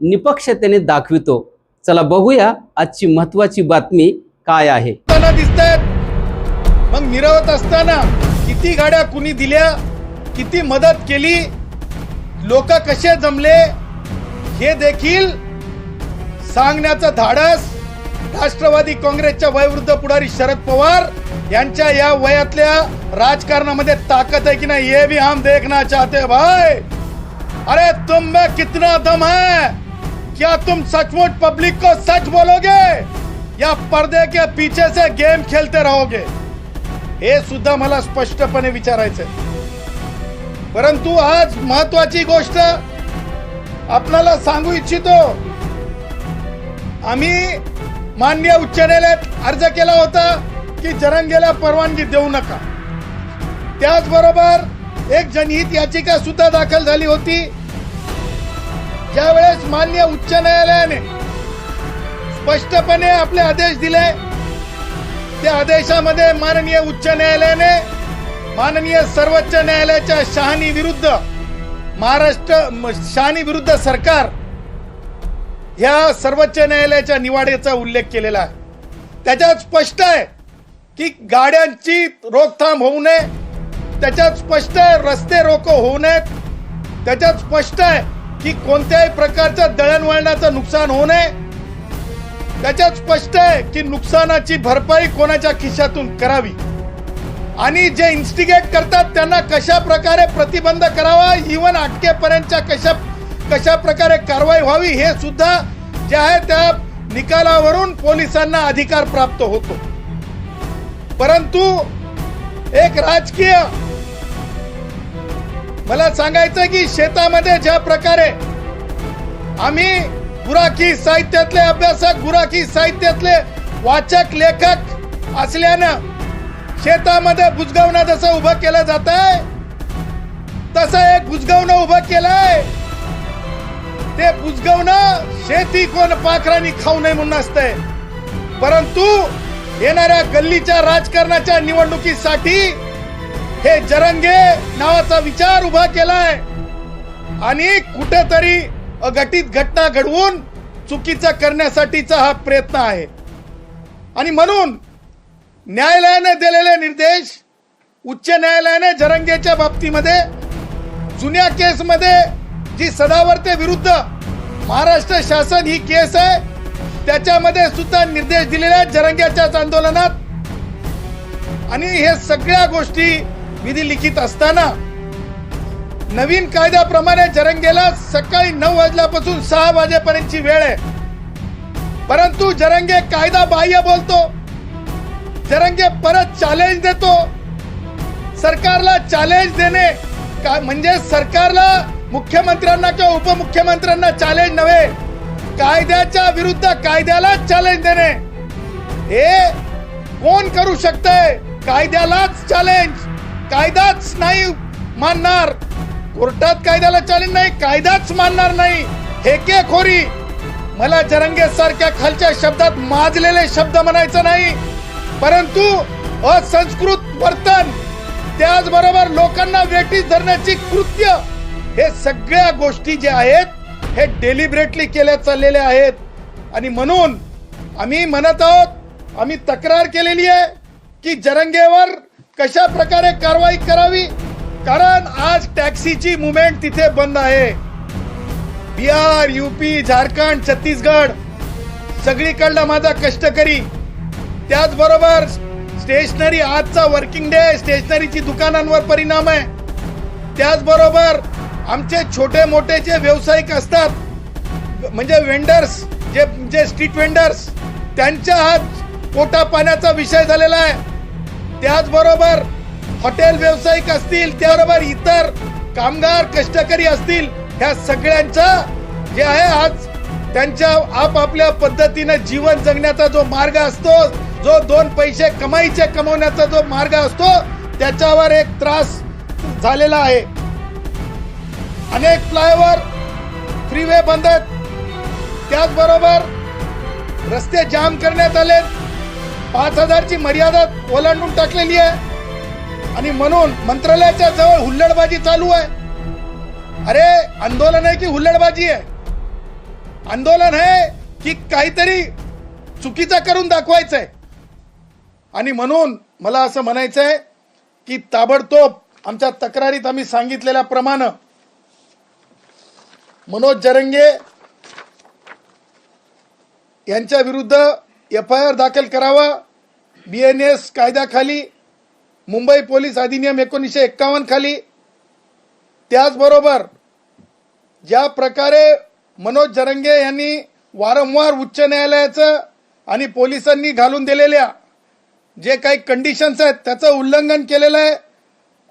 निपक्षतेने दाखवितो. चला बघूया आजची महत्वाची बातमी काय आहे. असताना मग मिरवत असताना किती गाड्या कुणी दिल्या किती मदत केली लोक कसे जमले हे देखील सांगण्याचं धाडस राष्ट्रवादी काँग्रेसच्या वयवृद्ध पुढारी शरद पवार यांच्या या वयातल्या राजकारणामध्ये ताकद आहे की नाही ये भी हम देखना चाहते भाई. अरे तुम में कितना दम है? क्या तुम सचमुच पब्लिक को सच बोलोगे? या पर्दे के पीछे से गेम खेलते रहोगे? हे सुद्धा मला स्पष्टपणे विचारायचंय. परंतु आज महत्वाची गोष्ट आपल्याला सांगू इच्छितो. आम्ही मान्य उच्च न्यायालयात अर्ज केला होता की जरंगेला परवानगी देऊ नका. त्याचबरोबर एक जनहित याचिका सुद्धा दाखल झाली होती. ज्यावेळेस मान्य उच्च न्यायालयाने स्पष्टपणे आपले आदेश दिले त्या आदेशामध्ये माननीय उच्च न्यायालयाने माननीय सर्वोच्च न्यायालयाच्या शहानी विरुद्ध महाराष्ट्र म- शहानी विरुद्ध सरकार ह्या सर्वोच्च न्यायालयाच्या निवाड्याचा उल्लेख केलेला आहे. त्याच्यात स्पष्ट आहे की गाड्यांची रोकथाम होऊ नये त्याच्यात स्पष्ट आहे रस्ते रोको होऊ नयेत त्याच्यात स्पष्ट आहे की कोणत्याही प्रकारचं दळणवळणाचं नुकसान होऊ नये. त्याच्यात स्पष्ट आहे की नुकसानाची भरपाई कोणाच्या खिशातून करावी? आणि जे इन्स्टिगेट करतात त्यांना कशा प्रकारे प्रतिबंध करावा? इवन अटकेपर्यंतच्या कशा कशा प्रकारे कारवाई व्हावी? हे सुद्धा जे आहे त्या निकालावरून पोलिसांना अधिकार प्राप्त होतो. परंतु एक राजकीय मला सांगायचं की शेतामध्ये ज्या प्रकारे आम्ही गुराखी साहित्यातले अभ्यासक गुराखी साहित्यातले वाचक लेखक असल्यानं शेतामध्ये बुजगावणं जसं उभं केलं जात आहे तसं एक बुजगावणं उभं केलंय. ते बुजगावणं शेती कोण पाखरांनी खाऊ नये म्हणून असतंय. परंतु येणाऱ्या गल्लीच्या राजकारणाच्या निवडणुकीसाठी हे जरंगे नावाचा विचार उभा केलाय. आणि कुठेतरी अघटित घटना घडवून चुकीचा करण्यासाठीचा हा प्रयत्न आहे. आणि म्हणून न्यायालयाने दिलेले निर्देश उच्च न्यायालयाने जरंगेच्या बाबतीमध्ये जुन्या केसमध्ये जी सदावर्ते विरुद्ध महाराष्ट्र शासन ही केस आहे त्याच्यामध्ये सुद्धा निर्देश दिलेले आहेत जरंग्याच्याच आंदोलनात. आणि हे सगळ्या गोष्टी विधी लिखित असताना नवीन कायद्याप्रमाणे जरंगेला सकाळी नऊ वाजल्यापासून सहा वाजेपर्यंतची वेळ आहे. परंतु जरंगे कायदा बाह्य बोलतो. जरंगे परत चॅलेंज देतो. सरकारला चॅलेंज देणे म्हणजे सरकारला मुख्यमंत्र्यांना किंवा उपमुख्यमंत्र्यांना चॅलेंज नव्हे. कायद्याच्या विरुद्ध कायद्याला चॅलेंज देणे. हे कोण करू शकतंय? कायद्यालाच चॅलेंज कायदाच नाही मानणार. कोर्टात कायद्याला चालेल नाही कायदाच मानणार नाही. हेकेखोरी. मला जरंगे सारख्या खालच्या शब्दात माजलेले शब्द म्हणायचं नाही. परंतु असंस्कृत वर्तन त्याचबरोबर लोकांना वेटीस धरण्याची कृत्य हे सगळ्या गोष्टी जे आहेत हे डेलिबरेटली केल्या चाललेल्या आहेत. आणि म्हणून आम्ही म्हणत आहोत आम्ही तक्रार केलेली आहे की जरंगेवर कशा प्रकारे कारवाई करावी? कारण आज टॅक्सीची मुवमेंट तिथे बंद आहे. बिहार युपी झारखंड छत्तीसगड सगळीकडला माझा कष्टकरी. त्याचबरोबर स्टेशनरी आजचा वर्किंग डे स्टेशनरीची दुकानांवर परिणाम आहे. त्याचबरोबर आमचे छोटे मोठे जे व्यावसायिक असतात म्हणजे वेंडर्स जे जे स्ट्रीट वेंडर्स त्यांच्या आज पोटा पाण्याचा विषय झालेला आहे. त्याचबरोबर हॉटेल व्यावसायिक असतील त्याबरोबर इतर कामगार कष्टकरी असतील ह्या सगळ्यांचा जे आहे आज त्यांच्या आपापल्या पद्धतीनं जीवन जगण्याचा जो मार्ग असतो जो दोन पैसे कमाईचे कमवण्याचा जो मार्ग असतो त्याच्यावर एक त्रास झालेला आहे. अनेक फ्लायओव्हर फ्रीवे बंद आहेत. त्याचबरोबर रस्ते जाम करण्यात आले पाच हजारची मर्यादा ओलांडून टाकलेली आहे. आणि म्हणून मंत्रालयाच्या जवळ हुल्लडबाजी चालू आहे. अरे आंदोलन आहे की हुल्लडबाजी आहे? आंदोलन आहे की काहीतरी चुकीचं करून दाखवायचं आहे आणि म्हणून मला असं म्हणायचं आहे की ताबडतोब आमच्या तक्रारीत आम्ही सांगितलेल्याप्रमाणे मनोज जरंगे यांच्या विरुद्ध एफ आय आर दाखल करावा. बी एन एस कायद्याखाली मुंबई पोलीस अधिनियम एकोणीसशे एक्कावन्न खाली त्याचबरोबर ज्या प्रकारे मनोज जरंगे यांनी वारंवार उच्च न्यायालयाचं आणि पोलिसांनी घालून दिलेल्या जे काही कंडिशन्स आहेत त्याचं उल्लंघन केलेलं आहे.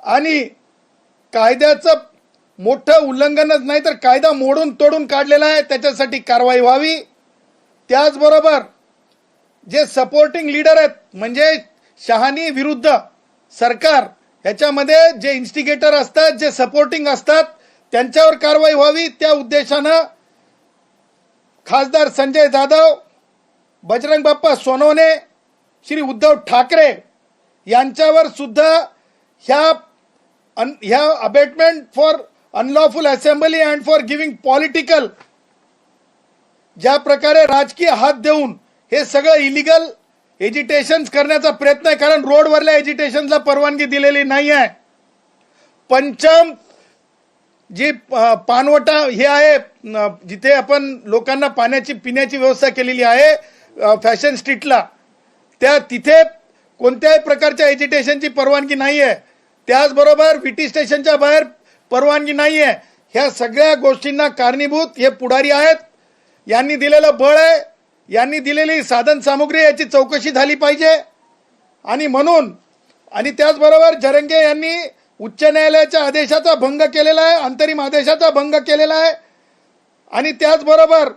आणि कायद्याचं मोठं उल्लंघनच नाही तर कायदा मोडून तोडून काढलेला आहे त्याच्यासाठी कारवाई व्हावी. त्याचबरोबर जे सपोर्टिंग लीडर आहेत म्हणजे शहानी विरुद्ध सरकार ह्याच्यामध्ये जे इन्स्टिगेटर असतात जे सपोर्टिंग असतात त्यांच्यावर कारवाई व्हावी त्या उद्देशानं खासदार संजय जाधव बजरंग बाप्पा सोनवणे श्री उद्धव ठाकरे यांच्यावर सुद्धा ह्या अन ह्या abetment for unlawful assembly and for giving political ज्या प्रकारे राजकीय हात देऊन हे सगळं इलिगल एजिटेशन करण्याचा प्रयत्न आहे कारण रोडवरल्या एजिटेशनला परवानगी दिलेली नाही आहे. पंचम जी पानवटा हे आहे जिथे आपण लोकांना पाण्याची पिण्याची व्यवस्था केलेली आहे फॅशन स्ट्रीटला. त्या तिथे कोणत्याही प्रकारच्या एजिटेशनची परवानगी नाही आहे. त्याचबरोबर व्हीटी स्टेशनच्या बाहेर परवानगी नाही आहे. ह्या सगळ्या गोष्टींना कारणीभूत हे पुढारी आहेत. यांनी दिलेलं बळ आहे. यांनी दिलेली साधन सामुग्री याची चौकशी झाली पाहिजे. आणि म्हणून आणि त्याचबरोबर जरंगे यांनी उच्च न्यायालयाच्या आदेशाचा भंग केलेला आहे अंतरिम आदेशाचा भंग केलेला आहे. आणि त्याचबरोबर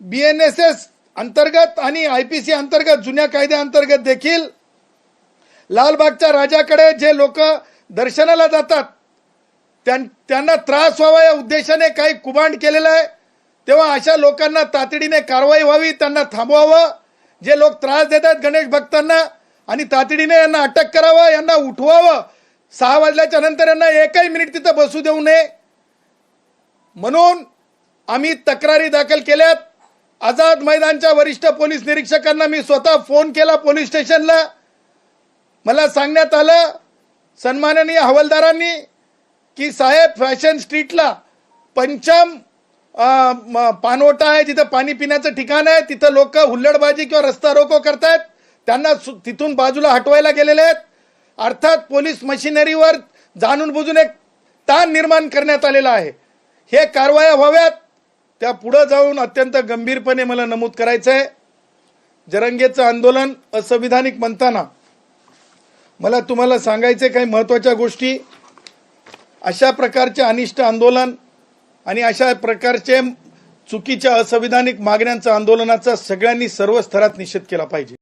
बी एन एस एस अंतर्गत आणि आय पी सी अंतर्गत जुन्या कायद्याअंतर्गत देखील लालबागच्या राजाकडे जे लोक दर्शनाला जातात त्यां- त्यांना त्रास व्हावा या उद्देशाने काही कुबांड केलेलं आहे. तेव्हा अशा लोकांना तातडीने कारवाई व्हावी त्यांना थांबवावं. जे लोक त्रास देतात गणेश भक्तांना आणि तातडीने यांना अटक करावं यांना उठवावं. सहा वाजल्याच्या नंतर यांना एकही मिनिट तिथं बसू देऊ नये. म्हणून आम्ही तक्रारी दाखल केल्यात. आझाद मैदानच्या वरिष्ठ पोलीस निरीक्षकांना मी स्वतः फोन केला पोलीस स्टेशनला. मला सांगण्यात आलं सन्माननीय हवालदारांनी की साहेब फॅशन स्ट्रीटला पंचम अ, पानवटा आहे जिथं पाणी पिण्याचं ठिकाण आहे तिथं लोक हुल्लडबाजी किंवा रस्ता रोको करतायत. त्यांना सु- तिथून बाजूला हटवायला गेलेले आहेत. अर्थात पोलीस मशिनरीवर जाणून बुजून एक ताण निर्माण करण्यात आलेला आहे. हे कारवाया व्हाव्यात. त्या पुढं जाऊन अत्यंत गंभीरपणे मला नमूद करायचं आहे जरंगेचं आंदोलन असंविधानिक म्हणताना मला तुम्हाला सांगायचे काही महत्त्वाच्या गोष्टी. अशा प्रकारचे अनिष्ट आंदोलन आणि अशा प्रकारचे चुकीच्या असंविधानिक मागण्यांचं आंदोलनाचा सगळ्यांनी सर्व स्तरात निषेध केला पाहिजे.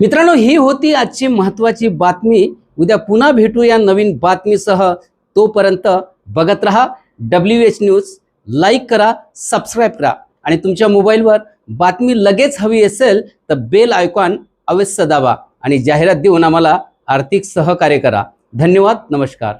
मित्रांनो ही होती आजची महत्वाची बातमी. उद्या पुन्हा भेटू या नवीन बातमीसह. तोपर्यंत बघत रहा डब्ल्यू एच न्यूज लाईक करा सबस्क्राईब करा. आणि तुमच्या मोबाईलवर बातमी लगेच हवी असेल तर बेल आयकॉन अवश्य दाबा. आणि जाहिरात देऊन आम्हाला आर्थिक सहकार्य करा. धन्यवाद नमस्कार.